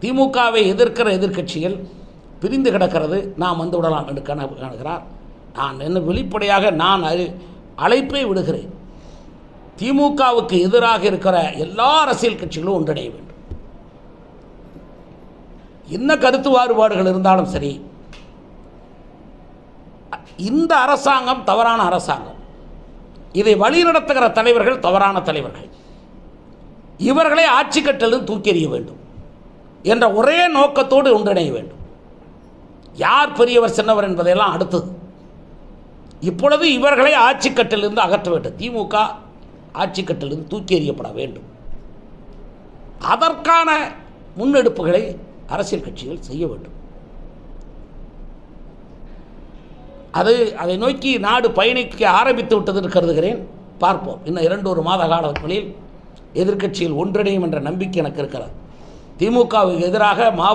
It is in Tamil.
திமுகவை எதிர்க்கிற எதிர்க்கட்சிகள் பிரிந்து கிடக்கிறது நாம் வந்து விடலாம் என்று கண காணுகிறார். நான் என்ன வெளிப்படையாக நான் அது அழைப்பை விடுகிறேன். திமுகவுக்கு எதிராக இருக்கிற எல்லா அரசியல் கட்சிகளும் ஒன்றிணைய வேண்டும். என்ன கருத்து வேறுபாடுகள் இருந்தாலும் சரி இந்த அரசாங்கம் தவறான அரசாங்கம். இதை வழிநடத்துகிற தலைவர்கள் தவறான தலைவர்கள். இவர்களை ஆட்சி கட்டலும் தூக்கி எறிய வேண்டும். என்ற ஒரே நோக்கத்தோடு ஒன்றிணைய வேண்டும். யார் பெரியவர் சின்னவர் என்பதையெல்லாம் அடுத்தது. இப்பொழுது இவர்களை ஆட்சிக்கட்டிலிருந்து அகற்ற வேண்டும். திமுக ஆட்சிக்கட்டிலிருந்து தூக்கி எறியப்பட வேண்டும். அதற்கான முன்னெடுப்புகளை அரசியல் கட்சிகள் செய்ய வேண்டும். அது அதை நோக்கி நாடு பயணிக்க ஆரம்பித்து விட்டது என்று கருதுகிறேன். பார்ப்போம். இன்னும் இரண்டு ஒரு மாத காலங்களில் எதிர்க்கட்சியில் ஒன்றிணையும் என்ற நம்பிக்கை எனக்கு இருக்கிறது. திமுகவுக்கு எதிராக மாபெரும்